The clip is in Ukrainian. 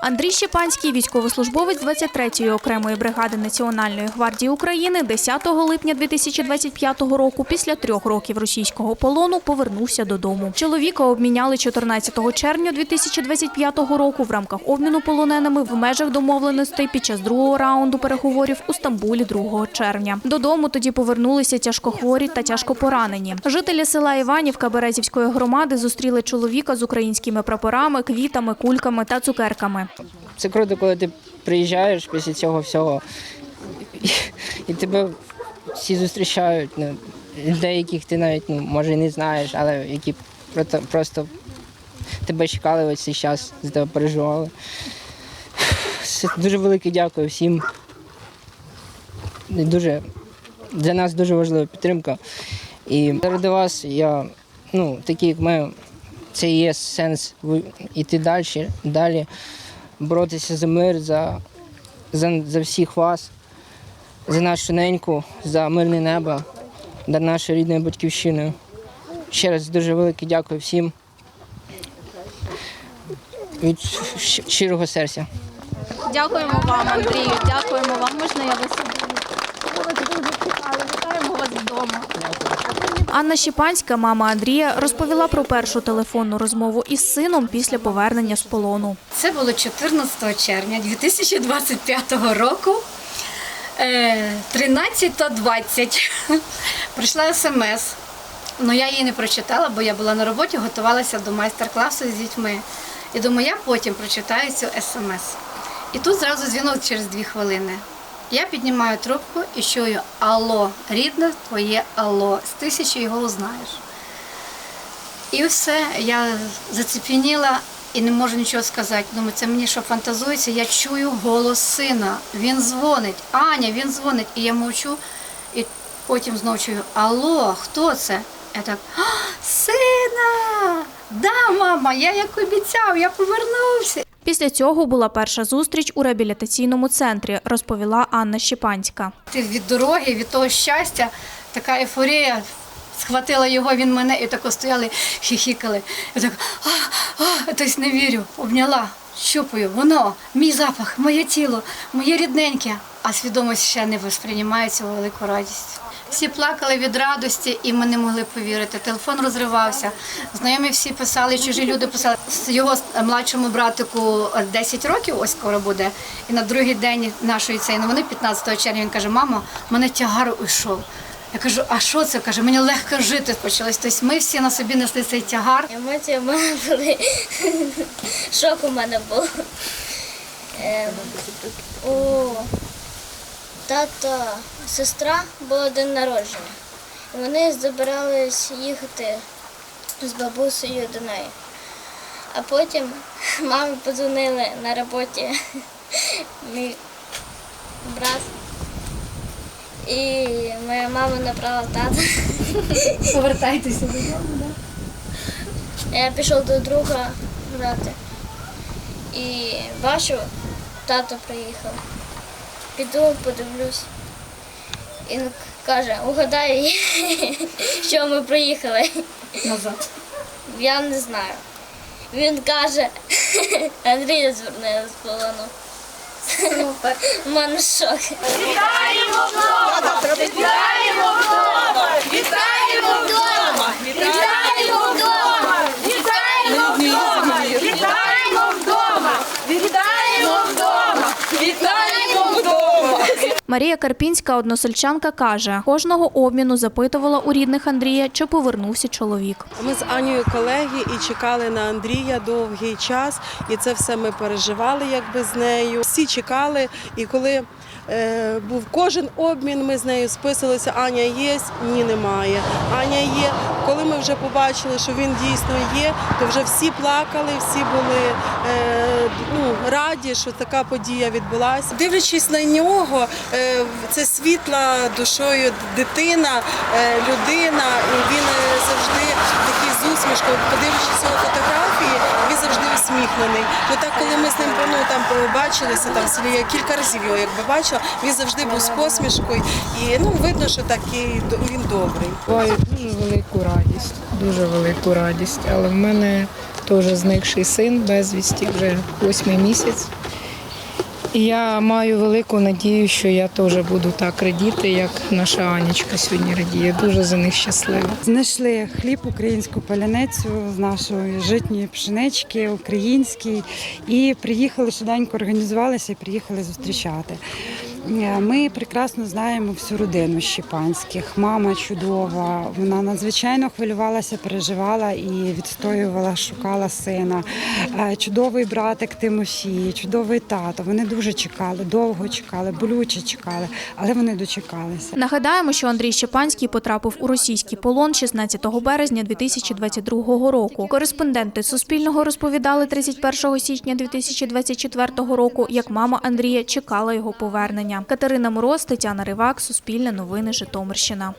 Андрій Щепанський, військовослужбовець 23-ї окремої бригади Національної гвардії України, 10 липня 2025 року, після трьох років російського полону, повернувся додому. Чоловіка обміняли 14 червня 2025 року в рамках обміну полоненими в межах домовленостей під час другого раунду переговорів у Стамбулі 2 червня. Додому тоді повернулися тяжкохворі та тяжкопоранені. Жителі села Іванівка Березівської громади зустріли чоловіка з українськими прапорами, квітами, кульками та цукерками. Це круто, коли ти приїжджаєш після цього всього, і, тебе всі зустрічають. Ну, деяких ти навіть ну, може і не знаєш, але які просто, просто тебе чекали ось цей час, за тебе переживали. Це Дуже велике дякую всім. Дуже, для нас дуже важлива підтримка. І заради вас я, ну, такі як ми, це є сенс іти далі, далі боротися за мир, за, за, за всіх вас, за нашу неньку, за мирне небо, за нашу рідною батьківщиною. Ще раз дуже велике дякую всім від щирого серця. Дякуємо вам, Андрію. Дякуємо вам. Можна я вас Вітаємо вас вдома. Анна Щепанська, мама Андрія, розповіла про першу телефонну розмову із сином після повернення з полону. Це було 14 червня 2025 року. е, 13.20. Прийшла смс. Ну я її не прочитала, бо я була на роботі, готувалася до майстер-класу з дітьми. І думаю, я потім прочитаю цю смс. І тут зразу дзвінок через дві хвилини. Я піднімаю трубку і чую Алло, рідне твоє Алло. З тисячі його узнаєш. І все, я зацепеніла і не можу нічого сказати. Думаю, це мені що фантазується. Я чую голос сина. Він дзвонить. Аня, він дзвонить. І я мовчу, і потім знову чую: Алло, хто це? Я так, сина! Да, мама, я як обіцяв, я повернувся. Після цього була перша зустріч у реабілітаційному центрі, розповіла Анна Щепанська. Ти від дороги, від того щастя, така ейфорія. Схватила його, він мене і тако стояли, хіхікали. Я так, а, а, тобто не вірю, обняла, щупаю, воно, мій запах, моє тіло, моє рідненьке, а свідомість ще не восприймає цю велику радість. Всі плакали від радості, і ми не могли повірити. Телефон розривався. Знайомі всі писали, чужі люди писали. Його младшому братику 10 років, ось скоро буде. І на другий день нашої цієї новини, 15 червня, він каже: Мама, мене тягар уйшов. Я кажу, а що це? Каже, мені легко жити почалось. Тобто ми всі на собі несли цей тягар. Емоції в мене були. Шок у мене був. Ем, У тата сестра було день народження. І вони збирались їхати з бабусею до неї. А потім мамі подзвонили на роботі мій брат. І моя мама набрала тата. Повертайтеся додому. Я пішов до друга грати. І бачу, тато приїхав. Піду, подивлюсь. І він каже, угадай, що ми приїхали. Назад. Я не знаю. Він каже, Андрій зверне з полону. Супер. У мене шок. Марія Карпінська, односельчанка, каже, кожного обміну запитувала у рідних Андрія, чи повернувся чоловік. Ми з Анією колеги і чекали на Андрія довгий час, і це все ми переживали якби з нею. Всі чекали, і коли е, був кожен обмін, ми з нею списувалися. Аня є, ні, немає. Аня є. Коли ми вже побачили, що він дійсно є, то вже всі плакали, всі були е, ну, раді, що така подія відбулася. Дивлячись на нього, е, це світла душою дитина, е, людина, і він е, завжди такий з усмішкою. Подивлячись його фотографії, він завжди усміхнений. Ну так, коли ми з ним ну, там побачилися, там в я кілька разів його якби бачила, він завжди був з посмішкою, і ну видно, що такий він добрий. Відчуваю дуже велику радість, дуже велику радість. Але в мене теж зникший син безвісті вже восьмий місяць. Я маю велику надію, що я теж буду так радіти, як наша Анічка сьогодні радіє. Дуже за них щаслива. Знайшли хліб, українську паляницю з нашої житньої пшенички, український, і приїхали швиденько, організувалися і приїхали зустрічати. Ми прекрасно знаємо всю родину Щепанських. Мама чудова. Вона надзвичайно хвилювалася, переживала і відстоювала, шукала сина. Е, Чудовий братик Тимофій, чудовий тато. Вони дуже чекали, довго чекали, болюче чекали, але вони дочекалися. Нагадаємо, що Андрій Щепанський потрапив у російський полон 16 березня 2022 року. Кореспонденти Суспільного розповідали 31 січня 2024 року, як мама Андрія чекала його повернення. Катерина Мороз, Тетяна Ривак, Суспільне новини, Житомирщина.